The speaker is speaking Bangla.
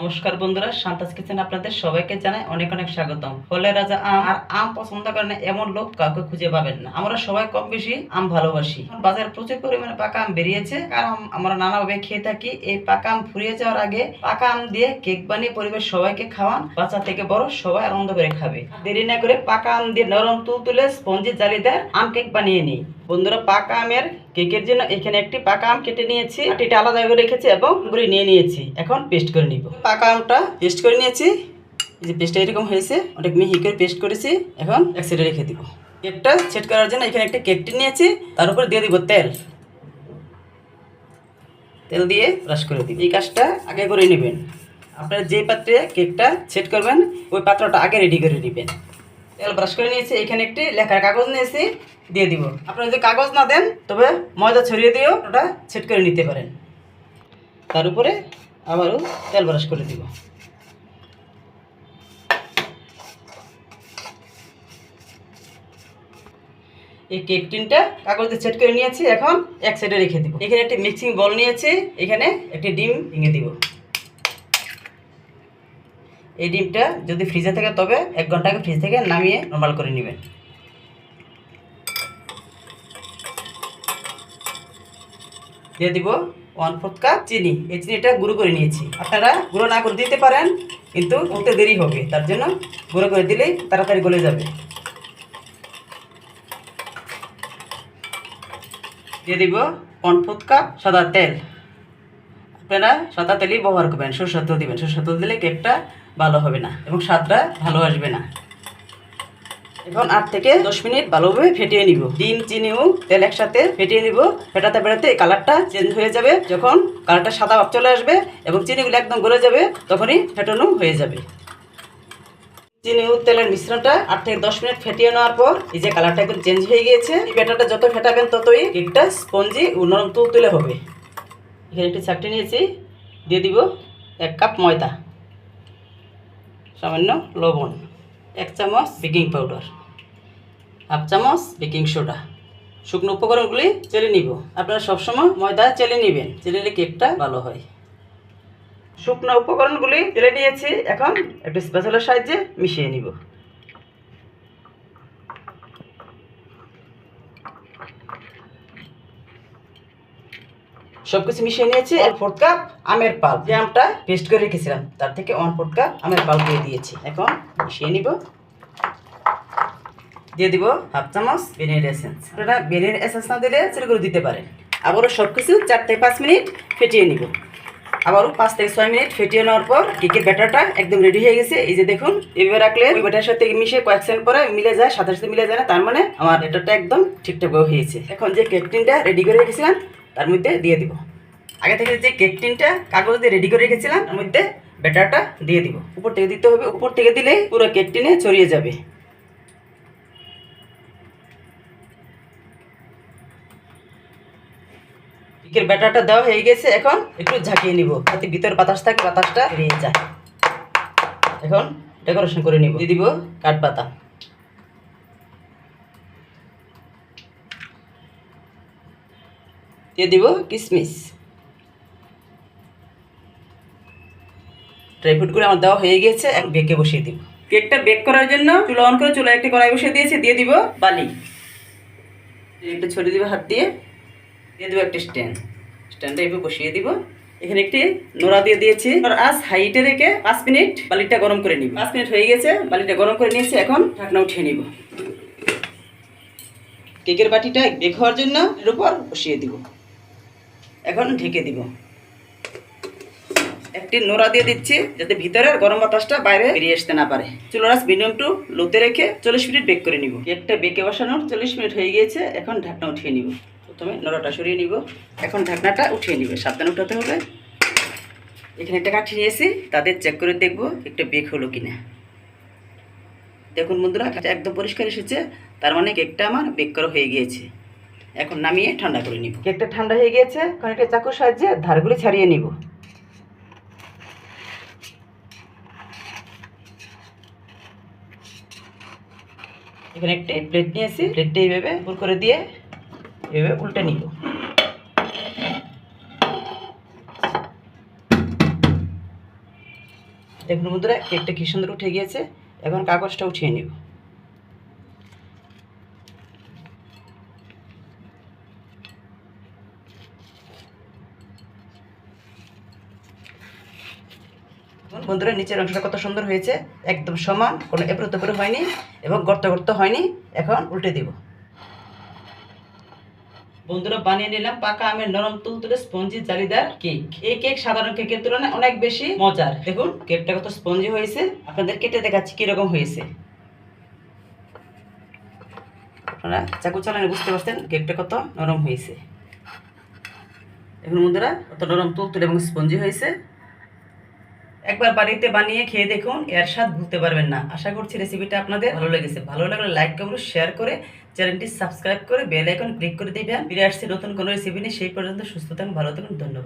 নমস্কার বন্ধুরা শান্তাস কিচেন আপনাদের সবাইকে জানাই অনেক অনেক স্বাগতম। ফলে রাজা আম আর আম পছন্দ করেন না এমন লোক কাউকে খুঁজে পাবেন না। আমরা সবাই কম বেশি আম ভালোবাসি। বাজারে প্রচুর পরিমাণে পাকা আম বেরিয়েছে। কারণ আমরা নানাভাবে খেয়ে থাকি। এই পাকা আম ফুরিয়ে যাওয়ার আগে পাকা আম দিয়ে কেক বানিয়ে পরিবার সবাইকে খাওয়ান। বাচ্চা থেকে বড় সবাই আনন্দ করে খাবে। দেরি না করে পাকা আম দিয়ে নরম তুল তুলে স্পঞ্জি জালিদার আম কেক বানিয়ে নিই। বন্ধুরা, পাকা আমের কেকের জন্য এখানে একটি পাকা আম কেটে নিয়েছি। আটিটা আলাদা করে রেখেছি এবং গুঁড়ি নিয়ে নিয়েছি। এখন পেস্ট করে নিব। পাকা আমটা পেস্ট করে নিয়েছি। এই যে পেস্টটা এরকম হয়েছে, অনেক মিহি করে পেস্ট করেছি। এখন এক সাইডে রেখে দিব। কেকটা সেট করার জন্য এখানে একটা কেকটি নিয়েছি। তার উপর দিয়ে দিব তেল। তেল দিয়ে ব্রাশ করে দিব। এই কাজটা আগে করে নেবেন। আপনারা যে পাত্রে কেকটা সেট করবেন, ওই পাত্রটা আগে রেডি করে নেবেন। তেল ব্রাশ করে নিয়েছি, এখানে একটি লেখার কাগজ নিয়েছি, দিয়ে দিব। আপনারা যদি কাগজ না দেন, তবে ময়দা ছড়িয়ে দিয়েও ওটা সেট করে নিতে পারেন। তার উপরে আবারও তেল ব্রাশ করে দিব। এই কেক টিনটা কাগজ দিয়ে সেট করে নিয়েছি, এখন এক সাইডে রেখে দিব। এখানে একটি মিক্সিং বল নিয়েছি, এখানে একটি ডিম ভেঙে দিব। এই ডিমটা যদি ফ্রিজে থাকে, তবে এক ঘণ্টা আগে ফ্রিজ থেকে নামিয়ে নর্মাল করে নেবেন দিয়ে দিব ওয়ান ফোর্থ কাপ চিনি। এই চিনিটা গুঁড়ো করে নিয়েছি। আপনারা গুঁড়ো না করে দিতে পারেন, কিন্তু উঠতে দেরি হবে। তার জন্য গুঁড়ো করে দিলেই তাড়াতাড়ি গলে যাবে। দিয়ে দিব ওয়ান ফোর্থ কাপ সাদা তেল। আপনারা সাদা তেলই ব্যবহার করবেন। সরষের তেল দিবেন। সরষের তেল দিলে কেকটা ভালো হবে না এবং স্বাদটা ভালো আসবে না। এখন আট থেকে দশ মিনিট ভালোভাবে ফেটিয়ে নিব। ডিম, চিনি ও তেল একসাথে ফেটিয়ে নিব। ফেটাতে ফেটাতে কালারটা চেঞ্জ হয়ে যাবে। যখন কালারটা সাদা ভাব চলে আসবে এবং চিনিগুলো একদম গলে যাবে, তখনই ফেটানো হয়ে যাবে। চিনি ও তেলের মিশ্রণটা আট থেকে দশ মিনিট ফেটিয়ে নেওয়ার পর এই যে কালারটা একদম চেঞ্জ হয়ে গিয়েছে, এই ব্যাটারটা যত ফেটাবেন ততই কেকটা স্পঞ্জি ও নরম তুলতুলে হবে। এখানে একটি চাকটি নিয়েছি, দিয়ে দিব এক কাপ ময়দা। সামান্য লবণ। এক চামচ বেকিং পাউডার। হাফ চামচ বেকিং সোডা। শুকনো উপকরণগুলি চেলে নিব। আপনারা সবসময় ময়দা চেলে নেবেন। চেলে নিলে কেকটা ভালো হয়। শুকনো উপকরণগুলি চেলে নিয়েছি। এখন একটু স্পেশালের সাহায্যে মিশিয়ে নিব। সবকিছু মিশিয়ে নিয়েছি, এক ফোর্থ কাপ আমের পাল। যে আমটা পেস্ট করে রেখেছিলাম, তার থেকে ওয়ান ফোর্থ কাপ আমের পাল দিয়ে দিয়েছি। এখন মিশিয়ে নিব। দিয়ে দিব হাফ চামচ ভেনিলার এসেন্স আপনারা ভেনিলার এসেন্স না দিলে সেটা করে দিতে পারেন। আবারও সব কিছু চার থেকে পাঁচ মিনিট ফেটিয়ে নিব। আবারও পাঁচ থেকে ছয় মিনিট ফেটিয়ে নেওয়ার পর কেকের ব্যাটারটা একদম রেডি হয়ে গেছে। এই যে দেখুন এভাবে রাখলে ওই ব্যাটার সাথে মিশে কয়েক সেকেন্ড পরে মিলে যায়, সাথে সাথে মিলে যায় না। তার মানে আমার ব্যাটারটা একদম ঠিকঠাক হয়েছে। এখন যে কেক টিনটা রেডি করে রেখেছিলাম তার মধ্যে দিয়ে দিব। আগে থেকে যে কেক টিনটা কাগজ দিয়ে রেডি করে রেখেছিলাম, তার মধ্যে ব্যাটারটা দিয়ে দিব। উপর থেকে দিতে হবে, উপর থেকে দিলে পুরো কেক টিনে ছড়িয়ে যাবে। কেকের ব্যাটারটা দেওয়া হয়ে গেছে, এখন একটু ঝাঁকিয়ে নিব। যাতে ভিতরে বাতাস থাকে, বাতাসটা বেরিয়ে যায়। এখন ডেকোরেশন করে নিব। দিয়ে দিব কাঠপাতা দিয়ে দিব কিশমিশ ড্রাই ফ্রুটগুলো আমার দেওয়া হয়ে গেছে এখন বেকে বসিয়ে দিব। কেকটা বেক করার জন্য চুলা অন করে চুলা একটি কড়াই বসিয়ে দিয়েছি দিয়ে দিব বালি। একটু ছড়িয়ে দিব হাত দিয়ে দিয়ে দেবো একটা স্ট্যান্ড। স্ট্যান্ডে এভাবে বসিয়ে দিব। এখানে একটি নোড়া দিয়ে দিয়েছি। আজ হাইটে রেখে পাঁচ মিনিট বালিটা গরম করে নিব। পাঁচ মিনিট হয়ে গেছে বালিটা গরম করে নিয়েছি এখন ঢাকনা উঠিয়ে নিব। কেকের বাটিটা বেক হওয়ার জন্য এর উপর বসিয়ে দিব। এখন ঢেকে দিব। একটি নোড়া দিয়ে দিচ্ছি যাতে ভিতরের গরম বাতাসটা বাইরে বেরিয়ে আসতে না পারে। চুলার আঁচ মিনিমাম টু লোতে রেখে চল্লিশ মিনিট বেক করে নিব। কেকটা বেকে বসানোর চল্লিশ মিনিট হয়ে গিয়েছে, এখন ঢাকনা উঠিয়ে নিব। প্রথমে নোড়াটা সরিয়ে নিব। এখন ঢাকনাটা উঠিয়ে নিবে। সাবধানে উঠাতে হবে। এখানে একটা কাঠি নিয়েছি, তাদের চেক করে দেখব একটা বেক হলো কিনা। দেখুন বন্ধুরা একদম পরিষ্কার এসেছে, তার মানে কেকটা আমার বেক করা হয়ে গিয়েছে। এখন নামিয়ে ঠান্ডা করে নিব। কেকটা ঠান্ডা হয়ে গিয়েছে এখন একটা চাকুর সাহায্যে ধারগুলি ছাড়িয়ে নিব। এখানে একটি প্লেট নিয়েছি, প্লেটটা এইভাবে পুর করে দিয়ে এভাবে উল্টে নিব। দেখুন বন্ধুরা, কেকটা কি সুন্দর উঠে গিয়েছে, এখন কাগজটা উঠিয়ে নিব। বন্ধুরা, নিচের অংশটা কত সুন্দর হয়েছে? একদম সমান, কোনো এপরো তেপরো হয়নি এবং গর্ত গর্ত হয়নি। এখন উল্টে দিব। বন্ধুরা, বানিয়ে নিলাম পাকা আমের নরম তুলতুলে স্পঞ্জি জালিদার কেক। এই কেক সাধারণ কেকের তুলনায় অনেক বেশি মজার। দেখুন, কেকটা কত স্পঞ্জি হয়েছে। আপনাদের কেটে দেখাচ্ছি কীরকম হয়েছে। আপনারা চাকু চালানে বুঝতে পারছেন কেকটা কত নরম হয়েছে। এখন বন্ধুরা, কত নরম তুলতুলে এবং স্পঞ্জি হয়েছে। একবার বাড়িতে বানিয়ে খেয়ে দেখুন, এর স্বাদ ভুলতে পারবেন না। আশা করছি রেসিপিটা আপনাদের ভালো লেগেছে। ভালো লাগলে লাইক, কমেন্ট, শেয়ার করে চ্যানেলটি সাবস্ক্রাইব করে বেল আইকন ক্লিক করে দিবেন। ফিরে আসছে নতুন কোনো রেসিপি নিয়ে, সেই পর্যন্ত সুস্থ থাকুন, ভালো থাকুন, ধন্যবাদ।